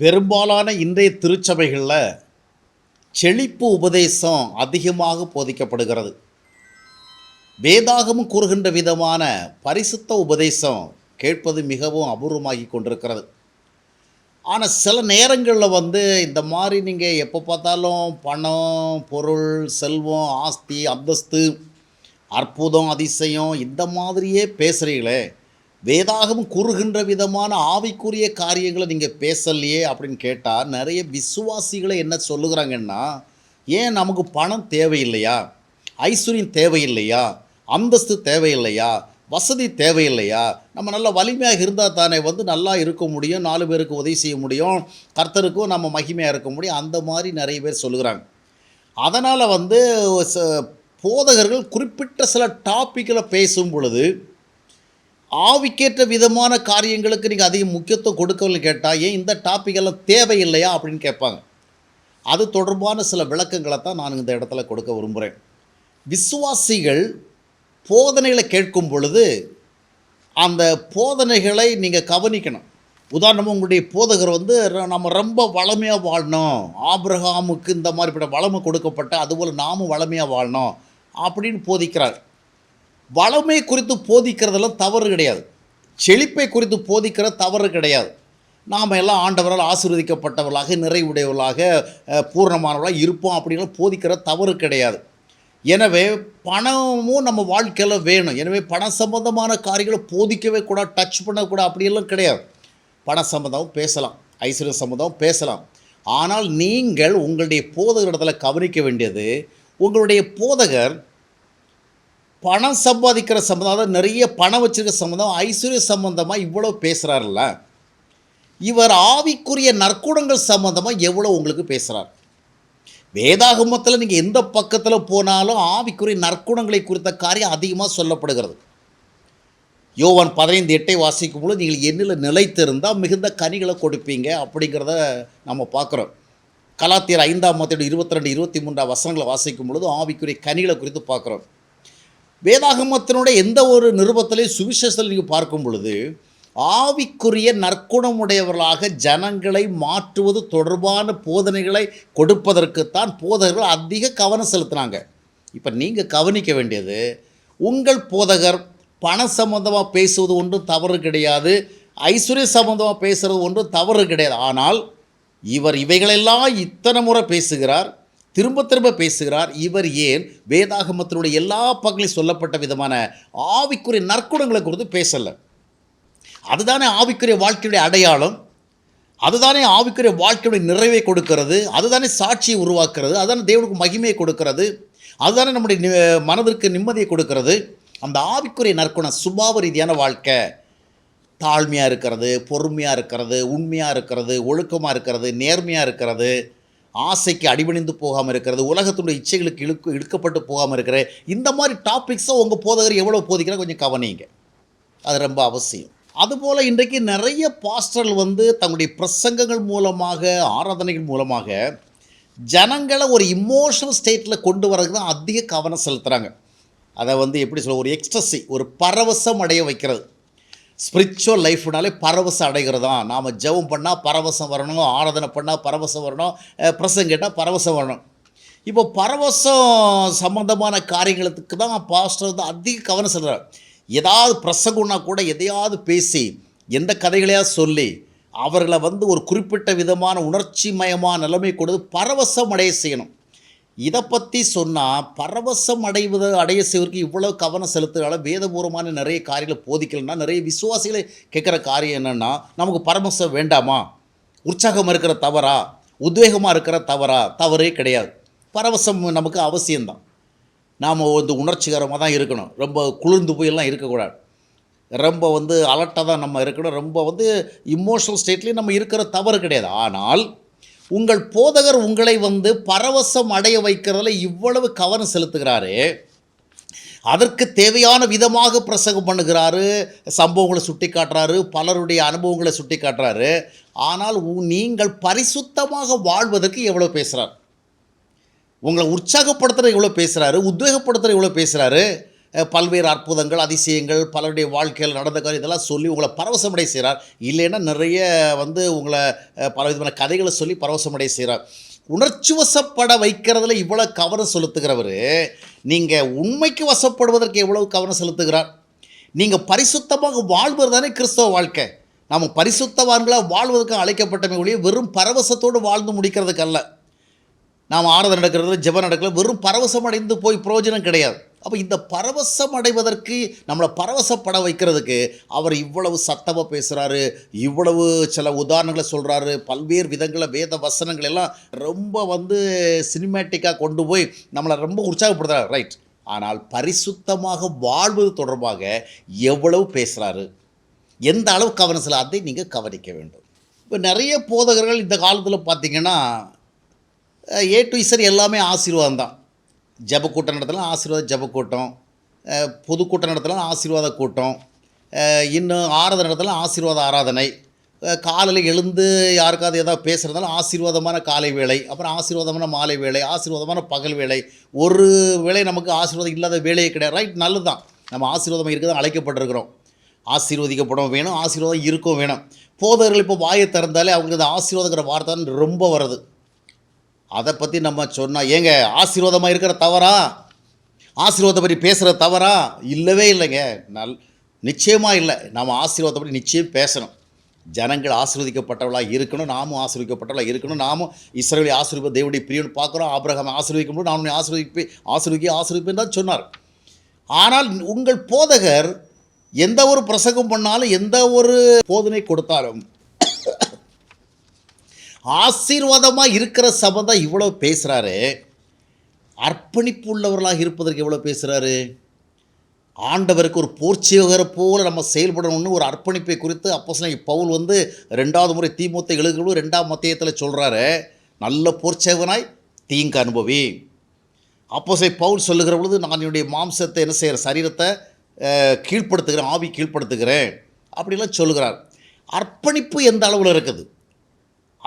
பெரும்பாலான இன்றைய திருச்சபைகளில் செழிப்பு உபதேசம் அதிகமாக போதிக்கப்படுகிறது. வேதாகமும் கூறுகின்ற விதமான பரிசுத்த உபதேசம் கேட்பது மிகவும் அபூர்வமாகி கொண்டிருக்கிறது. ஆனால் சில நேரங்களில் வந்து இந்த மாதிரி நீங்கள் எப்போ பார்த்தாலும் பணம் பொருள் செல்வம் ஆஸ்தி அந்தஸ்து அற்புதம் அதிசயம் இந்த மாதிரியே பேசுகிறீங்களே வேதாகம் கூறுகின்ற விதமான ஆவிக்குரிய காரியங்களை நீங்கள் பேசலையே அப்படின்னு கேட்டால் நிறைய விசுவாசிகளை என்ன சொல்லுகிறாங்கன்னா ஏன் நமக்கு பணம் தேவையில்லையா? ஐஸ்வர்யம் தேவையில்லையா? அந்தஸ்து தேவையில்லையா? வசதி தேவையில்லையா? நம்ம நல்ல வலிமையாக இருந்தால் தானே வந்து நல்லா இருக்க முடியும் நாலு பேருக்கு உதவி செய்ய முடியும் கர்த்தருக்கும் நம்ம மகிமையாக இருக்க முடியும் அந்த மாதிரி நிறைய பேர் சொல்லுகிறாங்க. அதனால் வந்து ச- போதகர்கள் குறிப்பிட்ட சில டாப்பிக்கில் பேசும் பொழுது ஆவிக்கேற்ற விதமான காரியங்களுக்கு நீங்கள் அதிக முக்கியத்துவம் கொடுக்கவில்லை கேட்டால் ஏன் இந்த டாப்பிக்கெல்லாம் தேவையில்லையா? அப்படின்னு கேட்பாங்க. அது தொடர்பான சில விளக்கங்களை தான் நான் இந்த இடத்துல கொடுக்க விரும்புகிறேன் விசுவாசிகள் போதனைகளை கேட்கும் பொழுது அந்த போதனைகளை நீங்கள் கவனிக்கணும். உதாரணமாக உங்களுடைய போதகர் வந்து ர- நம்ம ரொம்ப வளமையாக வாழணும். ஆபிரகாமுக்கு இந்த மாதிரிப்பட்ட வளமை கொடுக்கப்பட்ட அதுபோல் நாமும் வளமையாக வாழணும். அப்படின்னு போதிக்கிறார். வளமை குறித்து போதிக்கிறதுல தவறு கிடையாது. செழிப்பை குறித்து போதிக்கிற தவறு கிடையாது. நாம் எல்லாம் ஆண்டவரால் ஆசீர்வதிக்கப்பட்டவர்களாக நிறைவுடையவர்களாக பூர்ணமானவர்களாக இருப்போம் அப்படின்னு போதிக்கிற தவறு கிடையாது. எனவே பணமும் நம்ம வாழ்க்கையில் வேணும். எனவே பண சம்பந்தமான காரியங்களை போதிக்கவே கூடாது டச் பண்ணக்கூடாது அப்படியெல்லாம் கிடையாது. பண சம்பந்தம் பேசலாம் ஐஸ்வர்ய சம்பந்தம் பேசலாம். ஆனால் நீங்கள் உங்களுடைய போதகரிடத்தில் கவனிக்க வேண்டியது உங்களுடைய போதகர் பணம் சம்பாதிக்கிற சம்மந்தம் அதாவது நிறைய பணம் வச்சிருக்க சம்மந்தம் ஐஸ்வர்ய சம்பந்தமாக இவ்வளோ பேசுகிறாருல்ல இவர் ஆவிக்குரிய நற்குணங்கள் சம்பந்தமாக எவ்வளோ உங்களுக்கு பேசுகிறார் வேதாகமத்தில் நீங்கள் எந்த பக்கத்தில் போனாலும் ஆவிக்குரிய நற்குணங்களை குறித்த காரியம் அதிகமாக சொல்லப்படுகிறது. யோவான் பதினைந்து எட்டை வாசிக்கும் பொழுது நீங்கள் என்னில் நிலைத்திருந்தால் மிகுந்த கனிகளை கொடுப்பீங்க அப்படிங்கிறத நம்ம பார்க்குறோம். கலாத்தியர் ஐந்தாம் மத்தியோட இருபத்தி ரெண்டு இருபத்தி மூன்றாம் வசனங்களை வாசிக்கும் பொழுது ஆவிக்குரிய கனிகளை குறித்து பார்க்குறோம். வேதாகமத்தினுடைய எந்த ஒரு நிருபத்திலையும் சுவிசேஷத்தில் நீங்கள் பார்க்கும் பொழுது ஆவிக்குரிய நற்குணமுடையவர்களாக ஜனங்களை மாற்றுவது தொடர்பான போதனைகளை கொடுப்பதற்குத்தான் போதகர்கள் அதிக கவனம் செலுத்தினாங்க. இப்போ நீங்கள் கவனிக்க வேண்டியது உங்கள் போதகர் பண சம்பந்தமாக பேசுவது ஒன்றும் தவறு கிடையாது ஐஸ்வர்ய சம்பந்தமாக பேசுகிறது ஒன்றும் தவறு கிடையாது. ஆனால் இவர் இவைகளெல்லாம் இத்தனை முறை பேசுகிறார் திரும்ப திரும்ப பேசுகிறார். இவர் ஏன் வேதாகமத்தினுடைய எல்லா பக்கங்களையும் சொல்லப்பட்ட விதமான ஆவிக்குரிய நற்குணங்களை குறித்து பேசலை. அதுதானே ஆவிக்குரிய வாழ்க்கையுடைய அடையாளம். அதுதானே ஆவிக்குரிய வாழ்க்கையுடைய நிறைவை கொடுக்கிறது. அதுதானே சாட்சியை உருவாக்குறது. அதுதானே தேவனுக்கு மகிமையை கொடுக்கிறது. அதுதானே நம்முடைய நி- மனதிற்கு நிம்மதியை கொடுக்கிறது. அந்த ஆவிக்குரிய நற்குணம் சுபாவ ரீதியான வாழ்க்கை. தாழ்மையாக இருக்கிறது பொறுமையாக இருக்கிறது உண்மையாக இருக்கிறது ஒழுக்கமாக இருக்கிறது நேர்மையாக இருக்கிறது. ஆசைக்கு அடிபணிந்து போகாமல் இருக்கிறது உலகத்தினுடைய இச்சைகளுக்கு இழுக்கு இழுக்கப்பட்டு போகாமல் இருக்கிற இந்த மாதிரி டாபிக்ஸை உங்கள் போதகர் எவ்வளோ போதிக்கிற கொஞ்சம் கவனிங்க. அது ரொம்ப அவசியம். அதுபோல் இன்றைக்கு நிறைய பாஸ்டர்கள் வந்து தங்களுடைய பிரசங்கங்கள் மூலமாக ஆராதனைகள் மூலமாக ஜனங்களை ஒரு இமோஷனல் ஸ்டேட்டில் கொண்டு வரதுக்கு தான் அதிக கவனம் செலுத்துகிறாங்க அதை வந்து எப்படி சொல்ல ஒரு எக்ஸ்ட்ரஸி ஒரு பரவசம் அடைய வைக்கிறது. ஸ்பிரிச்சுவல் லைஃப்னாலே பரவசம் அடைகிறது? தான் நாம் ஜெபம் பண்ணால் பரவசம் வரணும் ஆராதனை பண்ணால் பரவசம் வரணும் பிரசங்க பிரசங்கம் கேட்டால் பரவசம் வரணும். இப்போ பரவசம் சம்பந்தமான காரியங்களுக்கு தான் பாஸ்டர் வந்து அதிக கவனம் செலுத்துறார். ஏதாவது பிரசங்கம்னா கூட எதையாவது பேசி எந்த கதைகளையாவது சொல்லி அவர்களை வந்து ஒரு குறிப்பிட்ட விதமான உணர்ச்சி மயமான நிலைமை கொடுத்து பரவசம் அடைய செய்யணும். இதை பற்றி சொன்னால் பரவசம் அடைவது அடைய செய்வதற்கு இவ்வளோ கவனம் செலுத்துறதால வேதபூர்வமான நிறைய காரியங்களை போதிக்கலைன்னா நிறைய விசுவாசிகளை கேட்குற காரியம் என்னென்னா நமக்கு பரவசம் வேண்டாமா? உற்சாகம் இருக்கிற தவறா? உத்வேகமாக இருக்கிற தவறா? தவறே கிடையாது. பரவசம் நமக்கு அவசியம்தான். நாம் வந்து உணர்ச்சிகரமாக தான் இருக்கணும். ரொம்ப குளிர்ந்து போயெல்லாம் இருக்கக்கூடாது. ரொம்ப வந்து அலர்ட்டாக தான் நம்ம இருக்கணும். ரொம்ப வந்து இமோஷனல் ஸ்டேட்லேயும் நம்ம இருக்கிற தவறு கிடையாது. ஆனால் உங்கள் போதகர் உங்களை வந்து பரவசம் அடைய வைக்கிறதுல இவ்வளவு கவனம் செலுத்துகிறாரு. அதற்கு தேவையான விதமாக பிரசங்கம் பண்ணுகிறாரு சம்பவங்களை சுட்டி காட்டுறாரு பலருடைய அனுபவங்களை சுட்டி காட்டுறாரு ஆனால் நீங்கள் பரிசுத்தமாக வாழ்வதற்கு எவ்வளோ பேசுகிறார் உங்களை உற்சாகப்படுத்துகிற இவ்வளோ பேசுகிறாரு உத்வேகப்படுத்துகிற இவ்வளோ பேசுகிறாரு பல்வேறு அற்புதங்கள் அதிசயங்கள் பலருடைய வாழ்க்கையில் நடந்த காரியம் இதெல்லாம் சொல்லி உங்களை பரவசமடை செய்கிறார் இல்லைன்னா நிறைய வந்து உங்களை பல விதமான கதைகளை சொல்லி பரவசமடை செய்கிறார் உணர்ச்சி வசப்பட வைக்கிறதுல இவ்வளோ கவனம் செலுத்துகிறவர் நீங்கள் உண்மைக்கு வசப்படுவதற்கு எவ்வளவு கவனம் செலுத்துகிறார்? நீங்கள் பரிசுத்தமாக வாழ்வது தானே கிறிஸ்தவ வாழ்க்கை. நாம் பரிசுத்தவான்களாக வாழ்வதற்கு அழைக்கப்பட்டமே ஒழிய வெறும் பரவசத்தோடு வாழ்ந்து முடிக்கிறதுக்கு அல்ல. நாம் ஆரதம் நடக்கிறது ஜெபம் நடக்கிறது வெறும் பரவசம் அடைந்து போய் பிரயோஜனம் கிடையாது. அப்போ இந்த பரவசம் அடைவதற்கு நம்மளை பரவசப்பட வைக்கிறதுக்கு அவர் இவ்வளவு சத்தமாக பேசுகிறாரு இவ்வளவு சில உதாரணங்களை சொல்கிறாரு பல்வேறு விதங்களில் வேத வசனங்கள் எல்லாம் ரொம்ப வந்து சினிமேட்டிக்காக கொண்டு போய் நம்மளை ரொம்ப உற்சாகப்படுத்துகிறார் ரைட் ஆனால் பரிசுத்தமாக வாழ்வது தொடர்பாக எவ்வளவு பேசுகிறாரு எந்த அளவு கவனம் செல்ல அதை நீங்கள் கவனிக்க வேண்டும்? இப்போ நிறைய போதகர்கள் இந்த காலத்தில் பார்த்தீங்கன்னா ஏ டு இசர் எல்லாமே ஆசீர்வாதம் தான். ஜபக்கூட்டம் கூட்டம் நடத்தலாம் ஆசீர்வாத ஜபக்கூட்டம். பொதுக்கூட்டம் நடத்தலாம் ஆசீர்வாத கூட்டம். இன்னும் ஆராதனை நடத்தலாம் ஆசீர்வாத ஆராதனை. காலையில் எழுந்து யாருக்காவது ஏதாவது பேசுகிறதாலும் ஆசீர்வாதமான காலை வேலை அப்புறம் ஆசீர்வாதமான மாலை வேலை ஆசீர்வாதமான பகல் வேலை ஒரு வேலை நமக்கு ஆசீர்வாதம் இல்லாத வேலையே கிடையாது. ரைட் நல்லது தான் நம்ம ஆசீர்வாதமாக இருக்க தான் அழைக்கப்பட்டிருக்கிறோம். ஆசீர்வதிக்கப்படும் வேணும் ஆசீர்வாதம் இருக்கும் வேணும். போதவர்கள் இப்போ வாயை திறந்தாலே அவங்களுக்கு இந்த ஆசீர்வாதங்கிற வார்த்தை தான் ரொம்ப வருது. அதை பற்றி நம்ம சொன்னால் ஏங்க ஆசீர்வாதமாக இருக்கிற தவறா? ஆசீர்வாதத்தை பற்றி பேசுகிற தவறா? இல்லவே இல்லைங்க. நல் நிச்சயமாக இல்லை. நம்ம ஆசீர்வாதத்தை பற்றி நிச்சயம் பேசணும். ஜனங்கள் ஆசீர்வதிக்கப்பட்டவளாக இருக்கணும் நாமும் ஆசீர்வதிக்கப்பட்டவளாக இருக்கணும் நாமும் இஸ்ரேலி ஆசீர்வாத தேவனுடைய பிரியன் பார்க்குறோம் ஆபிரகம் ஆசீர்வதிக்கும் போது நான் உன்னை ஆசீர்வதிப்பே ஆசீர்வதிக்க ஆசீர்வதிப்பேன் தான் சொன்னார். ஆனால் உங்கள் போதகர் எந்த ஒரு பிரசங்கம் பண்ணாலும் எந்த ஒரு போதனை கொடுத்தாலும் ஆசீர்வாதமாக இருக்கிற சபை தான் இவ்வளோ பேசுகிறாரு அர்ப்பணிப்பு உள்ளவர்களாக இருப்பதற்கு எவ்வளோ பேசுகிறாரு ஆண்டவருக்கு ஒரு போர்ச்சியகரை போல் நம்ம செயல்படணும்னு ஒரு அர்ப்பணிப்பை குறித்து அப்போ பவுல் வந்து ரெண்டாவது முறை தீமூத்தை எழுதுகளும் ரெண்டாம் மத்தியத்தில் சொல்கிறாரு நல்ல போர்ச்சேவனாய் தீங்கு அனுபவி. அப்போ பவுல் சொல்லுகிற பொழுது நான் என்னுடைய மாம்சத்தை என்ன செய்கிற சரீரத்தை கீழ்ப்படுத்துகிறேன் ஆவி கீழ்ப்படுத்துகிறேன். அப்படிலாம் சொல்லுகிறார். அர்ப்பணிப்பு எந்த அளவில் இருக்குது?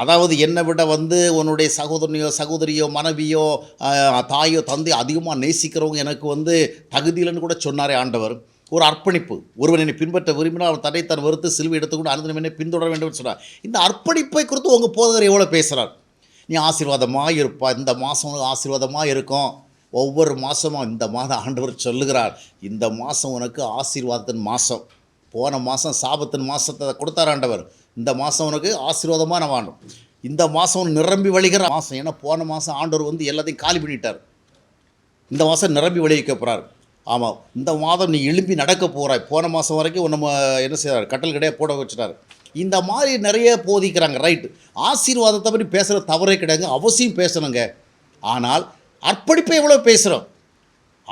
அதாவது என்னை விட வந்து உன்னுடைய சகோதரனையோ சகோதரியோ மனைவியோ தாயோ தந்தையோ அதிகமாக நேசிக்கிறவங்க எனக்கு வந்து தகுதியிலன்னு கூட சொன்னாரே ஆண்டவர். ஒரு அர்ப்பணிப்பு. ஒருவன் என்னை பின்பற்ற விரும்பினால் அவன் தன்னை தன் வருத்து சிலுவை எடுத்துக்கொண்டு அனுதினம் என்னை பின்தொடர வேண்டும் சொன்னார். இந்த அர்ப்பணிப்பை குறித்து உங்கள் போதகர் எவ்வளோ பேசுகிறார் நீ ஆசீர்வாதமாக இருப்பா. இந்த மாதம் ஆசீர்வாதமாக இருக்கும். ஒவ்வொரு மாதமும் இந்த மாதம் ஆண்டவர் சொல்லுகிறார். இந்த மாதம் உனக்கு ஆசீர்வாதத்தின் மாதம் போன மாதம் சாபத்தின் மாதத்தை கொடுத்தார் ஆண்டவர். இந்த மாதம் உனக்கு ஆசீர்வாதமாக நான் இந்த மாதம் நிரம்பி வழிகிற மாதம் ஏன்னா போன மாதம் ஆண்டவர் வந்து எல்லாத்தையும் காலி பண்ணிட்டார். இந்த மாதம் நிரம்பி விளைவிக்க போகிறார் ஆமாம் இந்த மாதம் நீ எழும்பி நடக்க போகிறாய் போன மாதம் வரைக்கும் நம்ம என்ன செய்கிறார் கட்டல் கிடையாது போட வச்சுட்டார். இந்த மாதிரி நிறைய போதிக்கிறாங்க ரைட்டு ஆசீர்வாதத்தை பற்றி பேசுகிற தவறே கிடையாது அவசியம் பேசணுங்க. ஆனால் அர்ப்பணிப்பை எவ்வளோ பேசுகிறோம்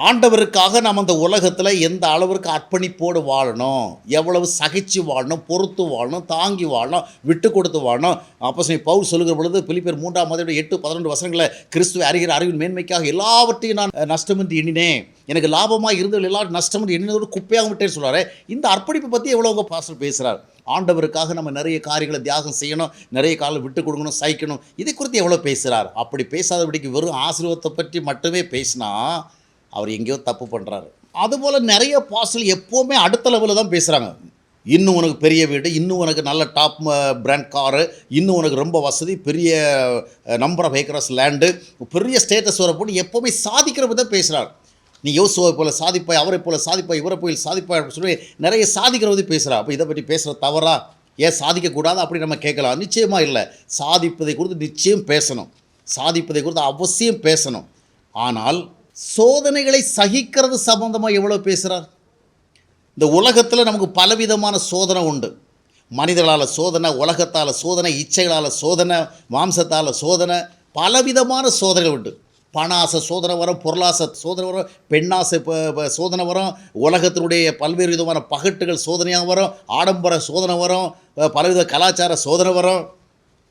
ஆண்டவருக்காக நம்ம அந்த உலகத்தில் எந்த அளவிற்கு அர்ப்பணிப்போடு வாழணும்? எவ்வளவு சகிச்சு வாழணும்? பொறுத்து வாழணும்? தாங்கி வாழணும்? விட்டு கொடுத்து வாழணும்? அப்போ சரி பவுல் சொல்லுகிற பொழுது பிலிப்பேர் மூன்றாம் மதியோட எட்டு பதினொன்று வசனங்களை கிறிஸ்துவ அறிகிற அறிவின் மேன்மைக்காக எல்லாவற்றையும் நான் நஷ்டமின்றி எண்ணினேன். எனக்கு லாபமாக இருந்தவர்கள் எல்லாரும் நஷ்டமின்றி எண்ணினதோடு குப்பையாக விட்டேன்னு சொல்கிறாரு இந்த அர்ப்பணிப்பை பற்றி எவ்வளோ உங்கள் பாஸ்டர் பேசுகிறார் ஆண்டவருக்காக நம்ம நிறைய காரியங்களை தியாகம் செய்யணும் நிறைய காலம் விட்டு கொடுக்கணும் சகிக்கணும். இதை குறித்து எவ்வளோ பேசுகிறார் அப்படி பேசாதபடிக்கு வெறும் ஆசீர்வாதத்தை பற்றி மட்டுமே பேசினா அவர் எங்கேயோ தப்பு பண்ணுறாரு அதுபோல் நிறைய பாசல் எப்போவுமே அடுத்த லெவலில் தான் பேசுகிறாங்க இன்னும் உனக்கு பெரிய வீடு இன்னும் உனக்கு நல்ல டாப் பிராண்ட் காரு இன்னும் உனக்கு ரொம்ப வசதி பெரிய நம்பர் ஆஃப் ஏக்கரஸ் லேண்டு பெரிய ஸ்டேட்டஸ் போட்டு எப்போவுமே சாதிக்கிற தான் பேசுகிறார் நீ யோசுவை போல் சாதிப்பாய் அவரை போல் சாதிப்பாய் இவரை போய் சாதிப்பாய் அப்படின்னு சொல்லி நிறைய சாதிக்கிற விதம் பேசுகிறா அப்போ இதை பற்றி பேசுகிற தவறா? ஏன் சாதிக்கக்கூடாது அப்படி நம்ம கேட்கலாம். நிச்சயமாக இல்லை. சாதிப்பதை குறித்து நிச்சயம் பேசணும். சாதிப்பதை குறித்து அவசியம் பேசணும். ஆனால் சோதனைகளை சகிக்கிறது சம்பந்தமாக எவ்வளோ பேசுகிறார் இந்த உலகத்தில் நமக்கு பலவிதமான சோதனை உண்டு. மனிதர்களால் சோதனை உலகத்தால் சோதனை இச்சைகளால் சோதனை மாம்சத்தால் சோதனை பலவிதமான சோதனை உண்டு. பண ஆசை சோதனை வரும் பொருளாசை சோதனை வரும் பெண்ணாசை சோதனை வரும் உலகத்தினுடைய பல்வேறு விதமான பகட்டுகள் சோதனையாக வரும் ஆடம்பர சோதனை வரும் பலவித கலாச்சார சோதனை வரும்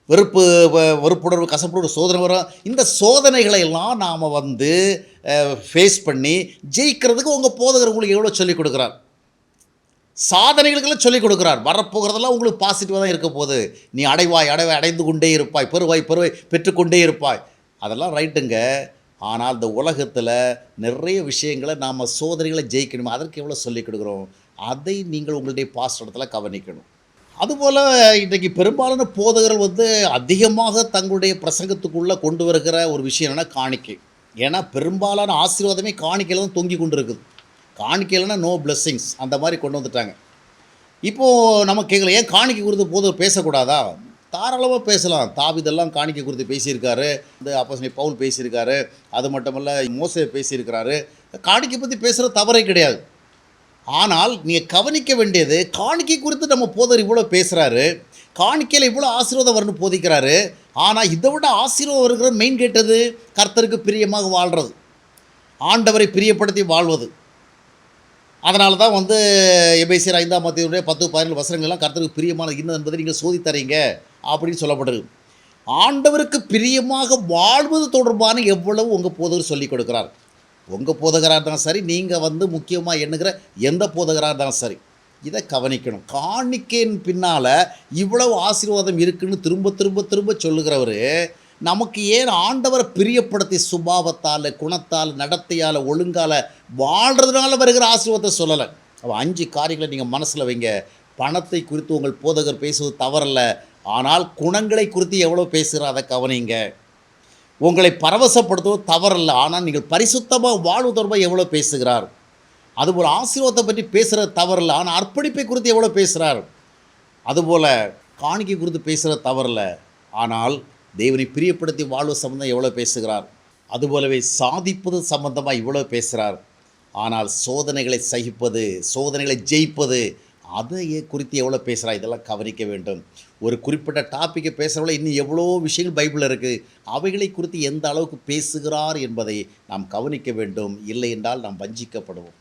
வெறுப்பு வ- வெறுப்புணர்வு கசப்புணர்வு சோதனை வரும். இந்த சோதனைகளை எல்லாம் நாம் வந்து ஃபேஸ் பண்ணி ஜெயிக்கிறதுக்கு உங்கள் போதகர் உங்களுக்கு எவ்வளோ சொல்லிக் கொடுக்குறார்? சாதனைகளுக்கெல்லாம் சொல்லிக் கொடுக்குறார். வரப்போகிறதெல்லாம் உங்களுக்கு பாசிட்டிவாக தான் இருக்க போகுது. நீ அடைவாய் அடைவாய் அடைந்து கொண்டே இருப்பாய். பெறுவாய் பெறுவாய் பெற்றுக்கொண்டே இருப்பாய். அதெல்லாம் ரைட்டுங்க ஆனால் இந்த உலகத்தில் நிறைய விஷயங்களை நாம் சோதனைகளை ஜெயிக்கணும்? அதற்கு எவ்வளோ சொல்லிக் கொடுக்குறோம்? அதை நீங்கள் உங்களுடைய பாஸ்டத்தில் கவனிக்கணும். அதுபோல் இன்றைக்கு பெரும்பாலான போதகர்கள் வந்து அதிகமாக தங்களுடைய பிரசங்கத்துக்குள்ளே கொண்டு வருகிற ஒரு விஷயம் என்னென்னா காணிக்கை. ஏன்னா பெரும்பாலான ஆசீர்வாதமே காணிக்கையில் தான் தொங்கி கொண்டு இருக்குது காணிக்கையில்னா நோ blessings அந்த மாதிரி கொண்டு வந்துட்டாங்க. இப்போது நம்ம கேட்கல ஏன் காணிக்கை குறித்து போது பேசக்கூடாதா? தாராளமாக பேசலாம். தாவிதெல்லாம் காணிக்கை குறித்து பேசியிருக்காரு. இந்த அப்போ பவுல் பேசியிருக்காரு. அது மட்டுமல்ல மோசே பேசியிருக்கிறாரு. காணிக்கை பற்றி பேசுகிற தவறே கிடையாது. ஆனால் நீங்கள் கவனிக்க வேண்டியது காணிக்கை குறித்து நம்ம போதர் இவ்வளோ பேசுகிறாரு காணிக்கையில் இவ்வளோ ஆசீர்வாதம் வரணும் போதிக்கிறாரு. ஆனால் இதை விட ஆசீர்வாதம் வருகிற மெயின் கேட்டது கர்த்தருக்கு பிரியமாக வாழ்கிறது ஆண்டவரை பிரியப்படுத்தி வாழ்வது. அதனால தான் வந்து எபேசியர் ஐந்தாம் மத்தியுடைய பத்து பதினேழு வசனங்கள்லாம் கர்த்தருக்கு பிரியமான இன்னும் என்பதை நீங்கள் சோதித்தரீங்க அப்படின்னு சொல்லப்படுது. ஆண்டவருக்கு பிரியமாக வாழ்வது தொடர்பான எவ்வளவு உங்கள் போதகர் சொல்லிக் கொடுக்குறார்? உங்கள் போதகராக இருந்தாலும் சரி நீங்கள் வந்து முக்கியமாக எண்ணுகிற எந்த போதகராக இருந்தாலும் சரி. இதை கவனிக்கணும். காணிக்கையின் பின்னால் இவ்வளவு ஆசீர்வாதம் இருக்குன்னு திரும்ப திரும்ப திரும்ப சொல்லுகிறவர் நமக்கு ஏன் ஆண்டவரை பிரியப்படுத்தி சுபாவத்தால் குணத்தால் நடத்தையால் ஒழுங்கால் வாழ்கிறதுனால வருகிற ஆசீர்வாதத்தை சொல்லலை. அப்போ அஞ்சு காரியங்களை நீங்கள் மனசில் வைங்க. பணத்தை குறித்து உங்கள் போதகர் பேசுவது தவறல்ல. ஆனால் குணங்களை குறித்து எவ்வளோ பேசுகிறார் அதை கவனிங்க. உங்களை பரவசப்படுத்துவது தவறல்ல. ஆனால் நீங்கள் பரிசுத்தமாக வாழ்வு தொடர்பாக எவ்வளோ பேசுகிறார்? அதுபோல் ஆசீர்வாதத்தை பற்றி பேசுகிறது தவறில்ல. ஆனால் அர்ப்பணிப்பை குறித்து எவ்வளோ பேசுகிறார் அதுபோல் காணிக்கை குறித்து பேசுகிறது தவறில்ல. ஆனால் தேவனை பிரியப்படுத்தி வாழ்வு சம்மந்தம் எவ்வளோ பேசுகிறார்? அதுபோலவே சாதிப்பது சம்பந்தமாக இவ்வளோ பேசுகிறார் ஆனால் சோதனைகளை சகிப்பது சோதனைகளை ஜெயிப்பது அதை குறித்து எவ்வளோ பேசுகிறா இதெல்லாம் கவனிக்க வேண்டும். ஒரு குறிப்பிட்ட டாப்பிக்கை பேசுகிறவள இன்னும் எவ்வளோ விஷயங்கள் பைபிளில் இருக்குது அவைகளை குறித்து எந்த அளவுக்கு பேசுகிறார் என்பதை நாம் கவனிக்க வேண்டும். இல்லை என்றால் நாம் வஞ்சிக்கப்படுவோம்.